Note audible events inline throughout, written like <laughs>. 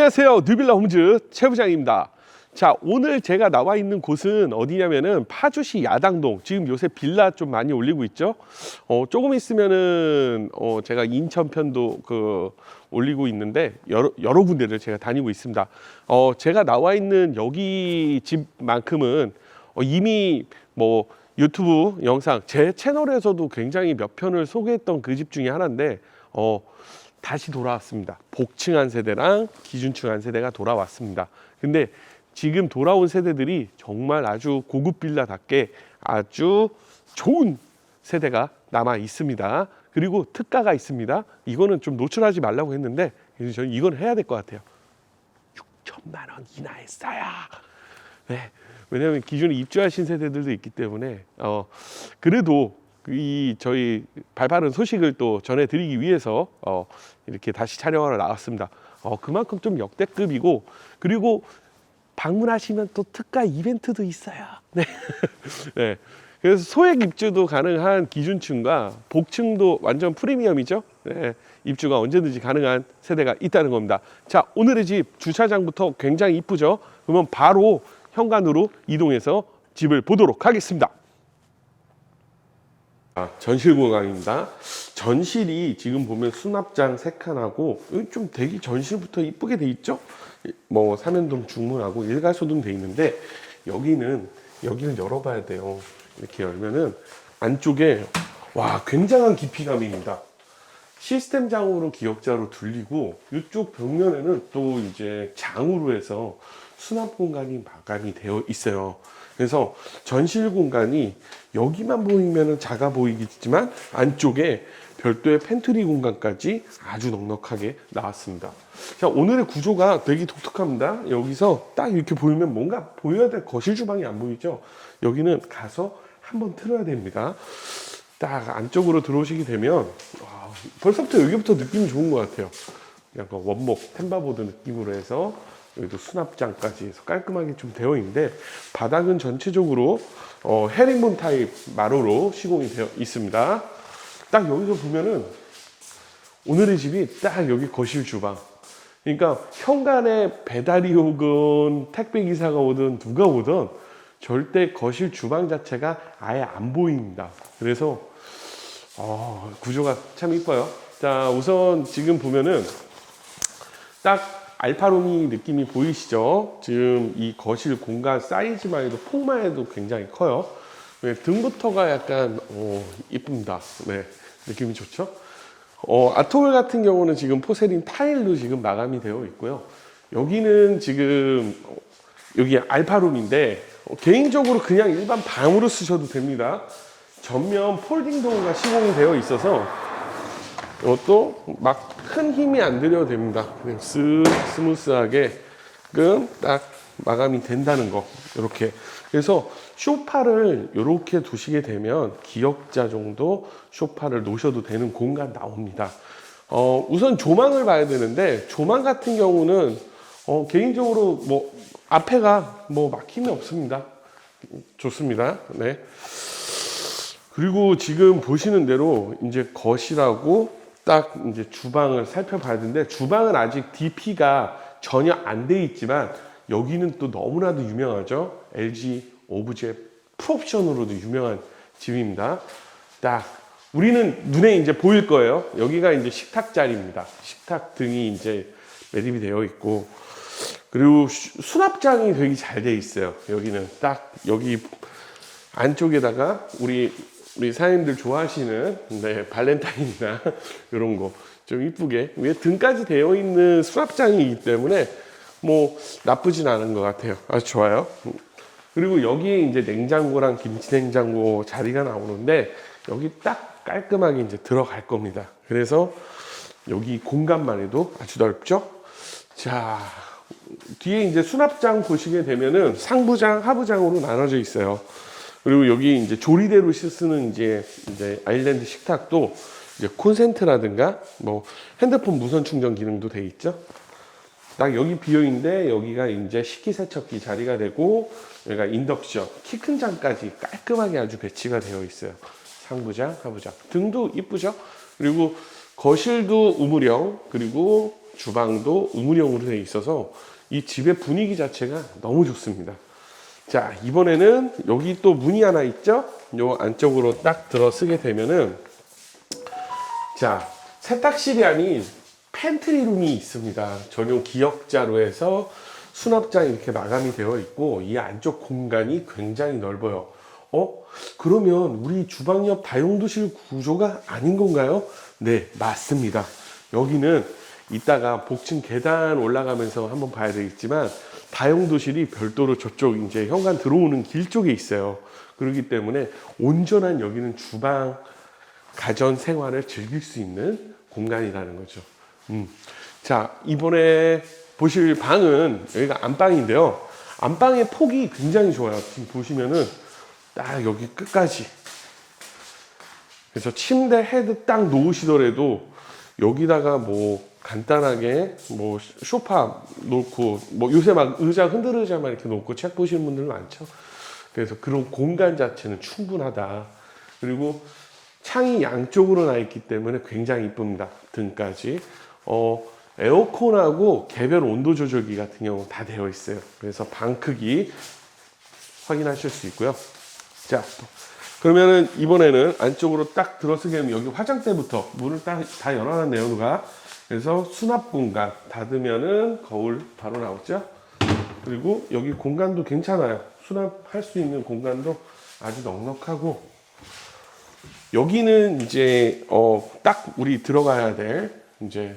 안녕하세요. 뉴빌라 홈즈 최 부장입니다. 자, 오늘 제가 나와 있는 곳은 어디냐면은 파주시 야당동. 지금 요새 빌라 좀 많이 올리고 있죠. 어, 조금 있으면은 어, 제가 인천 편도 그 올리고 있는데 여러, 여러 군데를 제가 다니고 있습니다. 어, 제가 나와 있는 여기 집만큼은 어, 이미 뭐 유튜브 영상 제 채널에서도 굉장히 몇 편을 소개했던 그 집 중에 하나인데 어, 다시 돌아왔습니다. 복층 한 세대랑 기준층 한 세대가 돌아왔습니다. 근데 지금 돌아온 세대들이 정말 아주 고급 빌라답게 아주 좋은 세대가 남아 있습니다. 그리고 특가가 있습니다. 이거는 좀 노출하지 말라고 했는데 저는 이건 해야 될 것 같아요. 6천만 원 이나였어요. 네. 왜냐하면 기존에 입주하신 세대들도 있기 때문에 어 그래도 이 저희 발빠른 소식을 또 전해드리기 위해서 어 이렇게 다시 촬영하러 나왔습니다. 어 그만큼 좀 역대급이고 그리고 방문하시면 또 특가 이벤트도 있어요. <laughs> 네. 네. 그래서 소액 입주도 가능한 기준층과 복층도 완전 프리미엄이죠. 네. 입주가 언제든지 가능한 세대가 있다는 겁니다. 자, 오늘의 집 주차장부터 굉장히 이쁘죠. 그러면 바로 현관으로 이동해서 집을 보도록 하겠습니다. 아, 전실 공간입니다. 전실이 지금 보면 수납장 세 칸하고 여기 좀 되게 전실부터 이쁘게 돼 있죠? 뭐 삼연동 중문하고 일가소등 돼 있는데 여기는 여기를 열어봐야 돼요. 이렇게 열면은 안쪽에 와 굉장한 깊이감입니다. 시스템 장으로 기역자로 둘리고 이쪽 벽면에는 또 이제 장으로 해서 수납 공간이 마감이 되어 있어요. 그래서 전실 공간이 여기만 보이면 작아 보이겠지만 안쪽에 별도의 팬트리 공간까지 아주 넉넉하게 나왔습니다. 자, 오늘의 구조가 되게 독특합니다. 여기서 딱 이렇게 보이면 뭔가 보여야 될 거실 주방이 안 보이죠? 여기는 가서 한번 틀어야 됩니다. 딱 안쪽으로 들어오시게 되면 와, 벌써부터 여기부터 느낌이 좋은 것 같아요. 약간 원목 템바보드 느낌으로 해서 여기도 수납장까지 해서 깔끔하게 좀 되어 있는데 바닥은 전체적으로 어, 헤링본 타입 마루로 시공이 되어 있습니다. 딱 여기서 보면은 오늘의 집이 딱 여기 거실 주방. 그러니까 현관에 배달이 오건 택배 기사가 오든 누가 오든 절대 거실 주방 자체가 아예 안 보입니다. 그래서 어, 구조가 참 이뻐요. 자, 우선 지금 보면은 딱 알파로미 느낌이 보이시죠? 지금 이 거실 공간 사이즈만 해도 폭만 해도 굉장히 커요. 네, 등부터가 약간 어, 이쁩니다. 네, 느낌이 좋죠? 어, 아토홀 같은 경우는 지금 포세린 타일로 지금 마감이 되어 있고요. 여기는 지금 어, 여기 알파룸인데 어, 개인적으로 그냥 일반 방으로 쓰셔도 됩니다. 전면 폴딩 도어가 시공이 되어 있어서 이것도 막 큰 힘이 안 들여도 됩니다. 그냥 쓱 스무스하게 딱 마감이 된다는 거 이렇게 그래서 쇼파를 이렇게 두시게 되면 기역자 정도 쇼파를 놓으셔도 되는 공간 나옵니다. 어, 우선 조망을 봐야 되는데 조망 같은 경우는 어, 개인적으로 뭐 앞에가 뭐 막힘이 없습니다. 좋습니다. 네. 그리고 지금 보시는 대로 이제 거실하고 딱 이제 주방을 살펴봐야 되는데 주방은 아직 DP가 전혀 안 돼 있지만 여기는 또 너무나도 유명하죠. LG 오브제 풀옵션으로도 유명한 집입니다. 딱 우리는 눈에 이제 보일 거예요. 여기가 이제 식탁 자리입니다. 식탁 등이 이제 매립이 되어 있고 그리고 수- 수납장이 되게 잘 돼 있어요. 여기는 딱 여기 안쪽에다가 우리 우리 사장님들 좋아하시는 네, 발렌타인이나 <laughs> 이런 거 좀 이쁘게 위에 등까지 되어 있는 수납장이기 때문에 뭐 나쁘진 않은 것 같아요. 아주 좋아요. 그리고 여기에 이제 냉장고랑 김치 냉장고 자리가 나오는데 여기 딱 깔끔하게 이제 들어갈 겁니다. 그래서 여기 공간만 해도 아주 넓죠. 자 뒤에 이제 수납장 보시게 되면은 상부장, 하부장으로 나눠져 있어요. 그리고 여기 이제 조리대로 쓰는 이제 이제 아일랜드 식탁도 이제 콘센트라든가 뭐 핸드폰 무선 충전 기능도 돼 있죠. 딱 여기 비어 있는데 여기가 이제 식기세척기 자리가 되고 여기가 인덕션 키 큰 장까지 깔끔하게 아주 배치가 되어 있어요. 상부장, 하부장 등도 이쁘죠. 그리고 거실도 우물형 그리고 주방도 우물형으로 되어 있어서 이 집의 분위기 자체가 너무 좋습니다. 자, 이번에는 여기 또 문이 하나 있죠? 요 안쪽으로 딱 들어서게 되면은 자, 세탁실이 아닌 팬트리룸이 있습니다. 전용 기역자로 해서 수납장이 이렇게 마감이 되어 있고 이 안쪽 공간이 굉장히 넓어요. 어? 그러면 우리 주방 옆 다용도실 구조가 아닌 건가요? 네, 맞습니다. 여기는 이따가 복층 계단 올라가면서 한번 봐야 되겠지만 다용도실이 별도로 저쪽 이제 현관 들어오는 길 쪽에 있어요. 그렇기 때문에 온전한 여기는 주방 가전 생활을 즐길 수 있는 공간이라는 거죠. 음. 자, 이번에 보실 방은 여기가 안방인데요. 안방의 폭이 굉장히 좋아요. 지금 보시면은 딱 여기 끝까지. 그래서 침대 헤드 딱 놓으시더라도 여기다가 뭐 간단하게 뭐 소파 놓고 뭐 요새 막 의자 흔들 의자만 이렇게 놓고 책 보시는 분들 많죠. 그래서 그런 공간 자체는 충분하다. 그리고 창이 양쪽으로 나 있기 때문에 굉장히 이쁩니다. 등까지. 어, 에어컨하고 개별 온도 조절기 같은 경우 다 되어 있어요. 그래서 방 크기 확인하실 수 있고요. 자, 그러면은 이번에는 안쪽으로 딱 들어서게 되면 여기 화장대부터 문을 딱 다 열어놨네요, 누가. 그래서 수납 공간 닫으면은 거울 바로 나오죠. 그리고 여기 공간도 괜찮아요. 수납할 수 있는 공간도 아주 넉넉하고 여기는 이제 어 딱 우리 들어가야 될 이제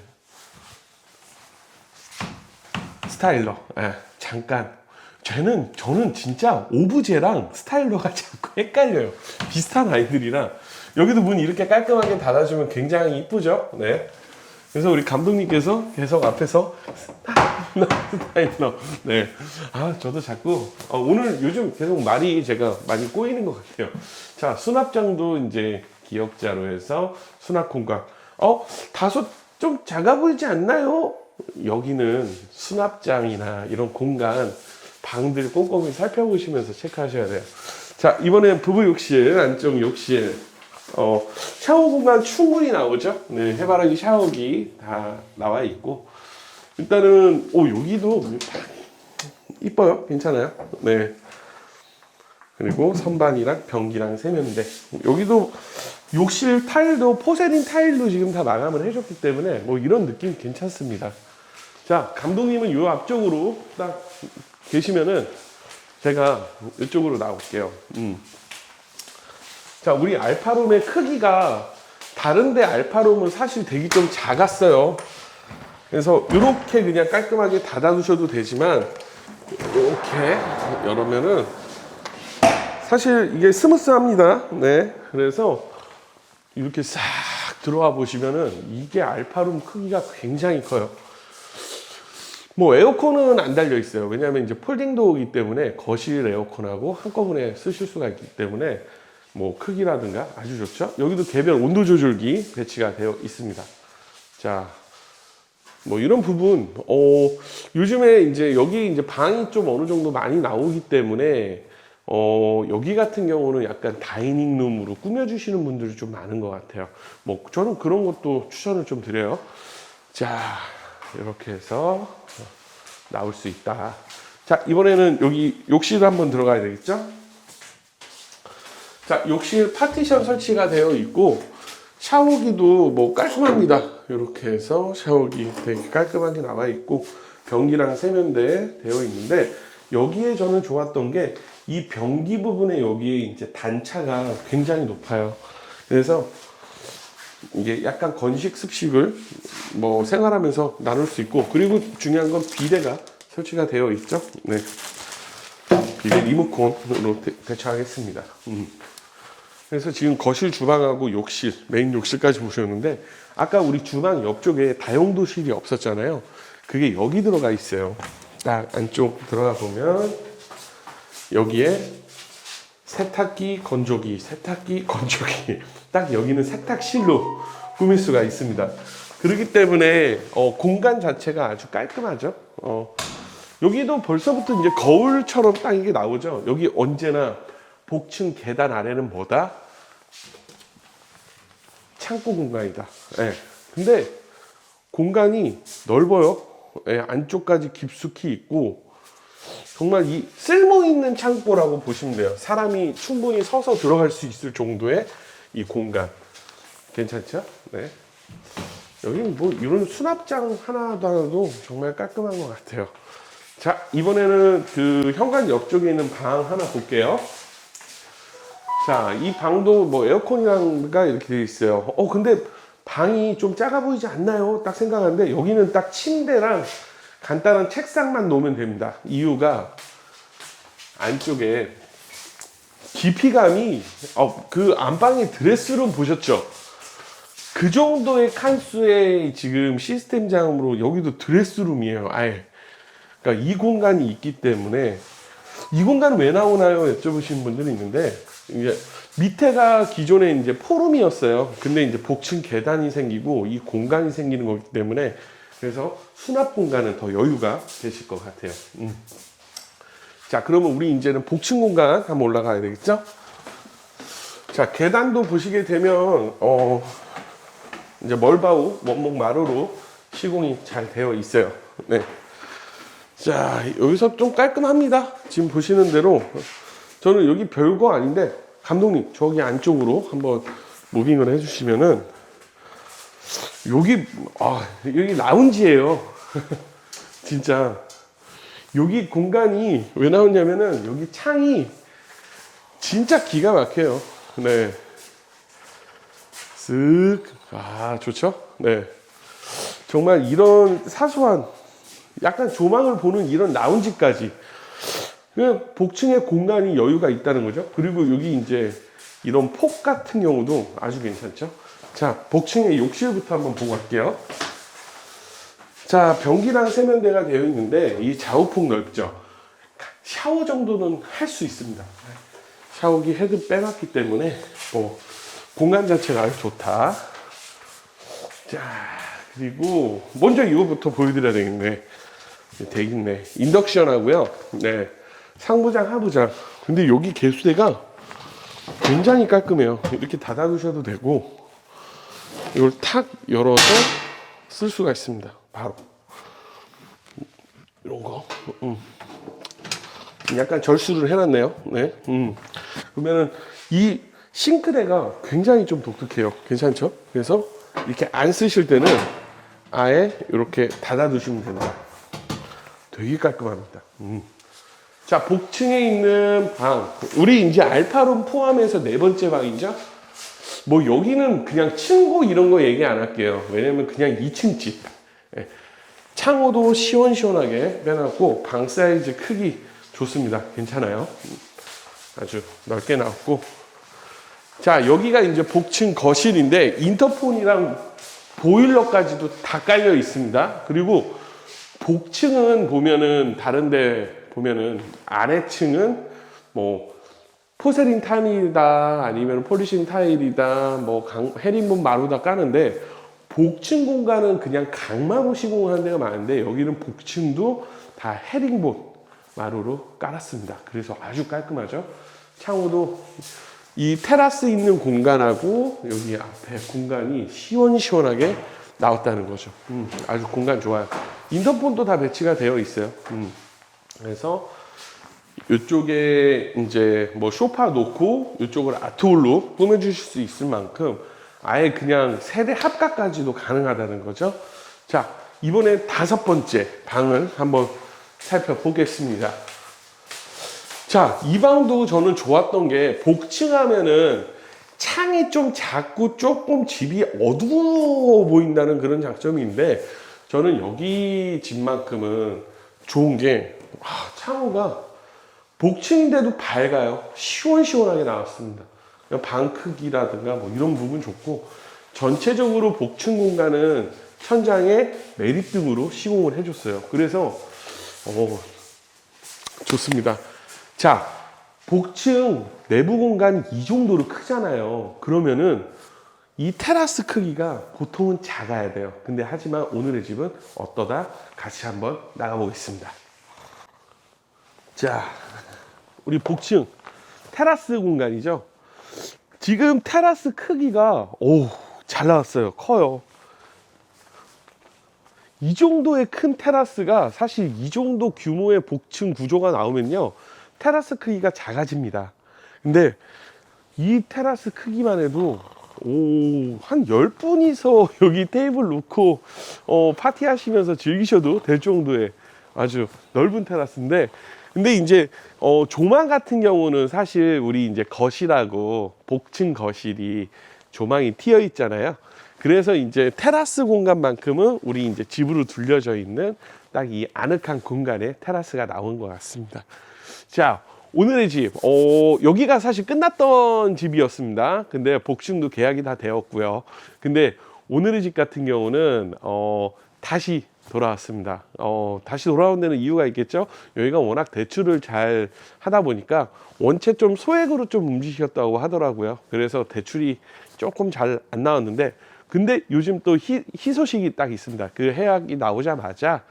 스타일러. 예, 잠깐. 쟤는 저는 진짜 오브제랑 스타일러가 <laughs> 자꾸 헷갈려요. 비슷한 아이들이라 여기도 문 이렇게 깔끔하게 닫아주면 굉장히 이쁘죠. 네. 그래서 우리 감독님께서 계속 앞에서 스타일러. 네. 아, 저도 자꾸 어, 오늘 요즘 계속 말이 제가 많이 꼬이는 것 같아요. 자, 수납장도 이제 기역자로 해서 수납 공간. 어, 다소 좀 작아 보이지 않나요? 여기는 수납장이나 이런 공간 방들 꼼꼼히 살펴보시면서 체크하셔야 돼요. 자, 이번엔 부부 욕실, 안쪽 욕실. 어, 샤워 공간 충분히 나오죠? 네, 해바라기 샤워기 다 나와 있고. 일단은, 오, 여기도 이뻐요. 괜찮아요. 네. 그리고 선반이랑 변기랑 세면대. 여기도 욕실 타일도 포세린 타일도 지금 다 마감을 해줬기 때문에 뭐 이런 느낌 괜찮습니다. 자, 감독님은 요 앞쪽으로 딱 계시면은 제가 이쪽으로 나올게요. 음. 자, 우리 알파룸의 크기가 다른데 알파룸은 사실 되게 좀 작았어요. 그래서 이렇게 그냥 깔끔하게 닫아 두셔도 되지만 이렇게 열으면은 사실 이게 스무스합니다. 네. 그래서 이렇게 싹 들어와 보시면은 이게 알파룸 크기가 굉장히 커요. 뭐 에어컨은 안 달려 있어요. 왜냐하면 이제 폴딩 도어이기 때문에 거실 에어컨하고 한꺼번에 쓰실 수가 있기 때문에 뭐 크기라든가 아주 좋죠. 여기도 개별 온도 조절기 배치가 되어 있습니다. 자, 뭐 이런 부분, 어, 요즘에 이제 여기 이제 방이 좀 어느 정도 많이 나오기 때문에 어, 여기 같은 경우는 약간 다이닝룸으로 꾸며주시는 분들이 좀 많은 것 같아요. 뭐, 저는 그런 것도 추천을 좀 드려요. 자, 이렇게 해서 나올 수 있다. 자, 이번에는 여기 욕실 한번 들어가야 되겠죠? 자, 욕실 파티션 설치가 되어 있고, 샤워기도 뭐 깔끔합니다. 이렇게 해서 샤워기 되게 깔끔하게 나와 있고, 변기랑 세면대 되어 있는데, 여기에 저는 좋았던 게, 이 변기 부분에 여기에 이제 단차가 굉장히 높아요. 그래서 이게 약간 건식 습식을 뭐 생활하면서 나눌 수 있고 그리고 중요한 건 비대가 설치가 되어 있죠. 네. 비대 리모컨으로 대, 대처하겠습니다. 음. 그래서 지금 거실 주방하고 욕실 메인 욕실까지 보셨는데 아까 우리 주방 옆쪽에 다용도실이 없었잖아요. 그게 여기 들어가 있어요. 딱 안쪽 들어가 보면 여기에 세탁기, 건조기, 세탁기, <laughs> 건조기. 딱 여기는 세탁실로 꾸밀 수가 있습니다. 그렇기 때문에 어, 공간 자체가 아주 깔끔하죠. 어, 여기도 벌써부터 이제 거울처럼 딱 이게 나오죠. 여기 언제나 복층 계단 아래는 뭐다? 창고 공간이다. 예. 근데 공간이 넓어요. 예, 안쪽까지 깊숙이 있고 정말 이 쓸모 있는 창고라고 보시면 돼요. 사람이 충분히 서서 들어갈 수 있을 정도의 이 공간 괜찮죠? 네. 여기 뭐 이런 수납장 하나도 정말 깔끔한 것 같아요. 자 이번에는 그 현관 옆쪽에 있는 방 하나 볼게요. 자, 이 방도 뭐 에어컨이랑가 이렇게 되어 있어요. 어, 근데 방이 좀 작아 보이지 않나요? 딱 생각하는데 여기는 딱 침대랑 간단한 책상만 놓으면 됩니다. 이유가 안쪽에 깊이감이 어, 그 안방의 드레스룸 보셨죠? 그 정도의 칸수의 지금 시스템장으로 여기도 드레스룸이에요. 아예. 그러니까 이 공간이 있기 때문에 이 공간은 왜 나오나요? 여쭤보시는 분들이 있는데 이제 밑에가 기존에 이제 포룸이었어요. 근데 이제 복층 계단이 생기고 이 공간이 생기는 거기 때문에 그래서 수납 공간은 더 여유가 되실 것 같아요. 음. 자, 그러면 우리 이제는 복층 공간 한번 올라가야 되겠죠? 자, 계단도 보시게 되면 어 이제 멀바우 원목 마루로 시공이 잘 되어 있어요. 네. 자, 여기서 좀 깔끔합니다. 지금 보시는 대로 저는 여기 별거 아닌데 감독님 저기 안쪽으로 한번 무빙을 해주시면은 여기 아 여기 라운지예요. <laughs> 진짜 여기 공간이 왜 나오냐면은 여기 창이 진짜 기가 막혀요. 네. 쓱. 아, 좋죠? 네. 정말 이런 사소한 약간 조망을 보는 이런 라운지까지 그냥 복층의 공간이 여유가 있다는 거죠. 그리고 여기 이제 이런 폭 같은 경우도 아주 괜찮죠. 자, 복층의 욕실부터 한번 보고 갈게요. 자, 변기랑 세면대가 되어 있는데 이 좌우폭 넓죠. 샤워 정도는 할 수 있습니다. 샤워기 헤드 빼놨기 때문에 뭐 공간 자체가 아주 좋다. 자, 그리고 먼저 이거부터 보여드려야 되겠네. 돼 있네. 인덕션 하고요. 네. 상부장, 하부장. 근데 여기 개수대가 굉장히 깔끔해요. 이렇게 닫아두셔도 되고, 이걸 탁 열어서 쓸 수가 있습니다. 바로. 이런 거. 음. 약간 절수를 해놨네요. 네. 음. 그러면은 이 싱크대가 굉장히 좀 독특해요. 괜찮죠? 그래서 이렇게 안 쓰실 때는 아예 이렇게 닫아두시면 됩니다. 되게 깔끔합니다. 음. 자, 복층에 있는 방. 우리 이제 알파룸 포함해서 네 번째 방이죠? 뭐 여기는 그냥 층고 이런 거 얘기 안 할게요. 왜냐면 그냥 2층 집. 예. 창호도 시원시원하게 빼놨고, 방 사이즈 크기 좋습니다. 괜찮아요. 음. 아주 넓게 나왔고. 자, 여기가 이제 복층 거실인데, 인터폰이랑 보일러까지도 다 깔려 있습니다. 그리고 복층은 보면은 다른데 보면은 아래층은 뭐 포세린 타일이다 아니면 폴리싱 타일이다 뭐 강, 헤링본 마루다 까는데 복층 공간은 그냥 강마루 시공을 하는 데가 많은데 여기는 복층도 다 헤링본 마루로 깔았습니다. 그래서 아주 깔끔하죠. 창호도 이 테라스 있는 공간하고 여기 앞에 공간이 시원시원하게 나왔다는 거죠. 음, 아주 공간 좋아요. 인터폰도 다 배치가 되어 있어요. 음, 그래서 이쪽에 이제 뭐 소파 놓고 이쪽을 아트홀로 꾸며주실 수 있을 만큼 아예 그냥 세대 합각까지도 가능하다는 거죠. 자, 이번에 다섯 번째 방을 한번 살펴보겠습니다. 자, 이 방도 저는 좋았던 게 복층하면은 창이 좀 작고 조금 집이 어두워 보인다는 그런 장점인데 저는 여기 집만큼은 좋은 게 아, 창호가 복층인데도 밝아요. 시원시원하게 나왔습니다. 방 크기라든가 뭐 이런 부분 좋고 전체적으로 복층 공간은 천장에 매립등으로 시공을 해줬어요. 그래서 어, 좋습니다. 자, 복층 내부 공간이 이 정도로 크잖아요. 그러면은 이 테라스 크기가 보통은 작아야 돼요. 근데 하지만 오늘의 집은 어떠다? 같이 한번 나가보겠습니다. 자, 우리 복층 테라스 공간이죠. 지금 테라스 크기가 오, 잘 나왔어요. 커요. 이 정도의 큰 테라스가 사실 이 정도 규모의 복층 구조가 나오면요. 테라스 크기가 작아집니다. 근데 이 테라스 크기만 해도 오, 한 10분이서 <laughs> 여기 테이블 놓고 어, 파티하시면서 즐기셔도 될 정도의 아주 넓은 테라스인데 근데 이제 어, 조망 같은 경우는 사실 우리 이제 거실하고 복층 거실이 조망이 튀어 있잖아요. 그래서 이제 테라스 공간만큼은 우리 이제 집으로 둘려져 있는 딱 이 아늑한 공간에 테라스가 나온 것 같습니다. 자, 오늘의 집, 어, 여기가 사실 끝났던 집이었습니다. 근데 복층도 계약이 다 되었고요. 근데 오늘의 집 같은 경우는, 어, 다시 돌아왔습니다. 어, 다시 돌아온 데는 이유가 있겠죠? 여기가 워낙 대출을 잘 하다 보니까 원체 좀 소액으로 좀 움직였다고 하더라고요. 그래서 대출이 조금 잘 안 나왔는데, 근데 요즘 또 희, 희소식이 딱 있습니다. 그 해약이 나오자마자,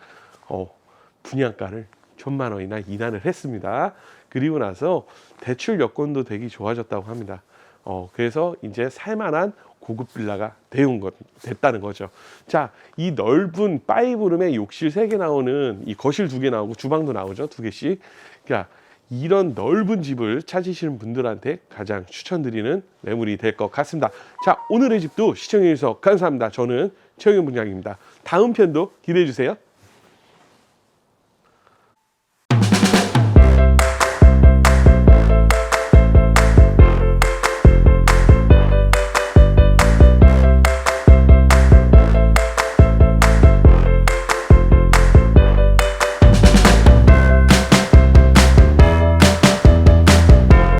어, 분양가를 천만 원이나 인하를 했습니다. 그리고 나서 대출 여건도 되게 좋아졌다고 합니다. 어, 그래서 이제 살만한 고급 빌라가 되온 것, 됐다는 거죠. 자, 이 넓은 파이브룸에 욕실 세개 나오는 이 거실 두개 나오고 주방도 나오죠. 두 개씩. 그러니까 이런 넓은 집을 찾으시는 분들한테 가장 추천드리는 매물이 될 것 같습니다. 자, 오늘의 집도 시청해주셔서 감사합니다. 저는 최영현 분양입니다. 다음 편도 기대해 주세요.